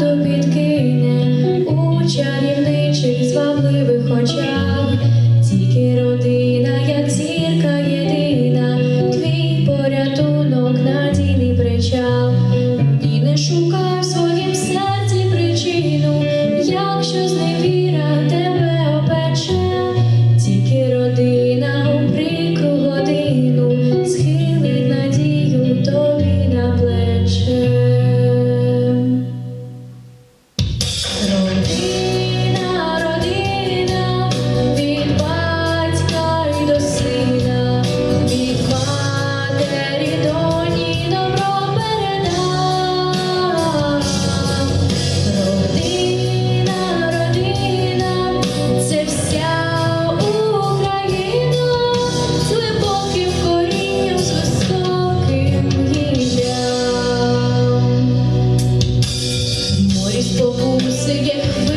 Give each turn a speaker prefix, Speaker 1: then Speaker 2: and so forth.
Speaker 1: to be что пупсы